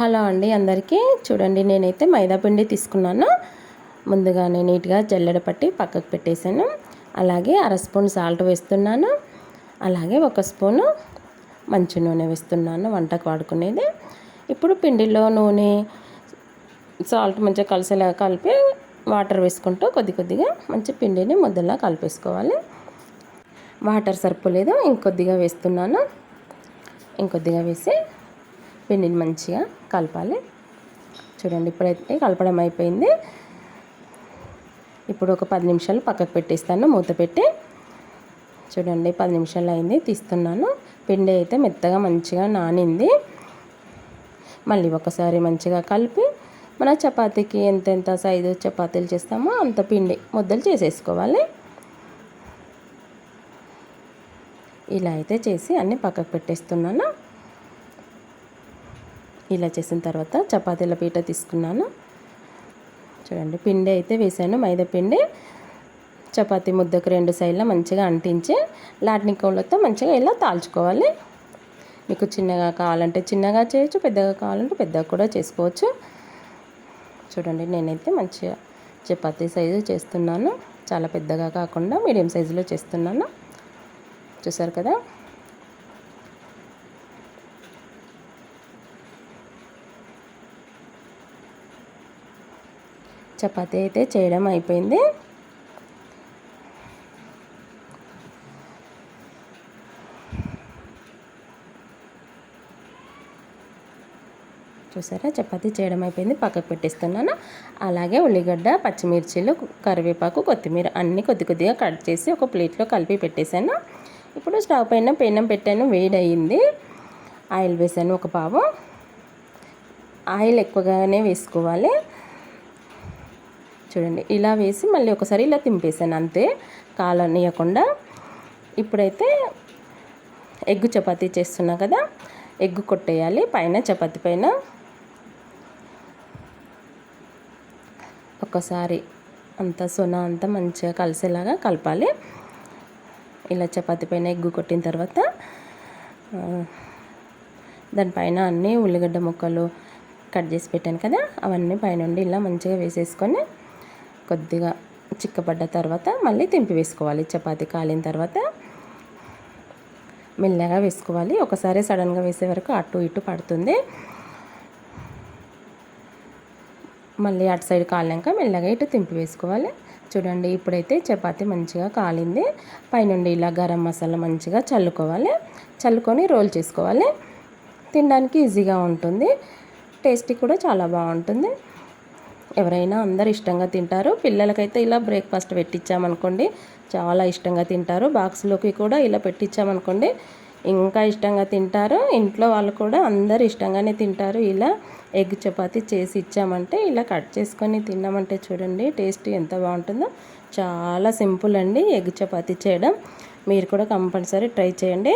Hello అండి అందరికీ. చూడండి నేనైతే మైదా పిండి తీసుకున్నాను. ముందుగానే నీట్గా జల్లెడ పట్టి పక్కకు పెట్టేశాను. అలాగే అర స్పూన్ సాల్ట్ వేస్తున్నాను. అలాగే ఒక స్పూను మంచి నూనె వేస్తున్నాను వంటకు వాడుకునేది. ఇప్పుడు పిండిలో నూనె సాల్ట్ మంచిగా కలిసేలా కలిపి వాటర్ వేసుకుంటూ కొద్ది కొద్దిగా మంచి పిండిని ముద్దలా కలిపేసుకోవాలి. వాటర్ సరిపోలేదు ఇంకొద్దిగా వేస్తున్నాను. ఇంకొద్దిగా వేసి పిండిని మంచిగా కలపాలి. చూడండి ఇప్పుడైతే కలపడం అయిపోయింది. ఇప్పుడు ఒక పది నిమిషాలు పక్కకు పెట్టేస్తాను. మూత పెట్టి చూడండి పది నిమిషాలు అయింది. తీస్తున్నాను. పిండి అయితే మెత్తగా మంచిగా నానింది. మళ్ళీ ఒకసారి మంచిగా కలిపి మన చపాతీకి ఎంతెంత సైజు చపాతీలు చేస్తామో అంత పిండి ముద్దలు చేసేసుకోవాలి. ఇలా అయితే చేసి అన్నీ పక్కకు పెట్టేస్తున్నాను. ఇలా చేసిన తర్వాత చపాతీల పీట తీసుకున్నాను. చూడండి పిండి అయితే వేసాను. మైదా పిండి చపాతీ ముద్దకు రెండు సైడ్ల మంచిగా అంటించి లాట్ని కోళ్ళతో మంచిగా ఇలా తాల్చుకోవాలి. మీకు చిన్నగా కావాలంటే చిన్నగా చేయొచ్చు పెద్దగా కావాలంటే పెద్దగా కూడా చేసుకోవచ్చు. చూడండి నేనైతే మంచిగా చపాతీ సైజు చేస్తున్నాను. చాలా పెద్దగా కాకుండా మీడియం సైజులో చేస్తున్నాను. చూసారు కదా? చపాతీ అయితే చేయడం అయిపోయింది. చూసారా? చపాతీ చేయడం అయిపోయింది. పక్కకు పెట్టేస్తున్నాను. అలాగే ఉల్లిగడ్డ పచ్చిమిర్చిలు కరివేపాకు కొత్తిమీర అన్నీ కొద్ది కొద్దిగా కట్ చేసి ఒక ప్లేట్లో కలిపి పెట్టేశాను. ఇప్పుడు స్టవ్ పైన పెనం పెట్టాను. వేడి ఆయిల్ వేసాను ఒక పావు. ఆయిల్ ఎక్కువగానే వేసుకోవాలి. చూడండి ఇలా వేసి మళ్ళీ ఒకసారి ఇలా తింపేసాను అంతే. కాలనీయకుండా ఇప్పుడైతే ఎగ్గు చపాతీ చేస్తున్నా కదా ఎగ్గు కొట్టేయాలి పైన చపాతి పైన. ఒకసారి అంత సొన అంతా మంచిగా కలిసేలాగా కలపాలి. ఇలా చపాతి పైన ఎగ్గు కొట్టిన తర్వాత దానిపైన అన్నీ ఉల్లిగడ్డ ముక్కలు కట్ చేసి పెట్టాను కదా అవన్నీ పైనుండి ఇలా మంచిగా వేసేసుకొని కొద్దిగా చిక్కబడ్డ తర్వాత మళ్ళీ తెంపి వేసుకోవాలి. చపాతి కాలిన తర్వాత మెల్లగా వేసుకోవాలి. ఒకసారి సడన్గా వేసే వరకు అటు ఇటు పడుతుంది. మళ్ళీ అటు సైడ్ కాలినాక మెల్లగా ఇటు తింపి వేసుకోవాలి. చూడండి ఇప్పుడైతే చపాతి మంచిగా కాలింది. పైనుండి ఇలా గరం మసాలా మంచిగా చల్లుకోవాలి. చల్లుకొని రోల్ చేసుకోవాలి. తినడానికి ఈజీగా ఉంటుంది. టేస్టీ కూడా చాలా బాగుంటుంది. ఎవరైనా అందరు ఇష్టంగా తింటారు. పిల్లలకైతే ఇలా బ్రేక్ఫాస్ట్ పెట్టించామనుకోండి చాలా ఇష్టంగా తింటారు. బాక్స్లోకి కూడా ఇలా పెట్టించామనుకోండి ఇంకా ఇష్టంగా తింటారు. ఇంట్లో వాళ్ళు కూడా అందరు ఇష్టంగానే తింటారు. ఇలా ఎగ్ చపాతి చేసి ఇచ్చామంటే ఇలా కట్ చేసుకొని తిన్నామంటే చూడండి టేస్ట్ ఎంత బాగుంటుందో. చాలా సింపుల్ అండి ఎగ్ చపాతీ చేయడం. మీరు కూడా కంపల్సరీ ట్రై చేయండి.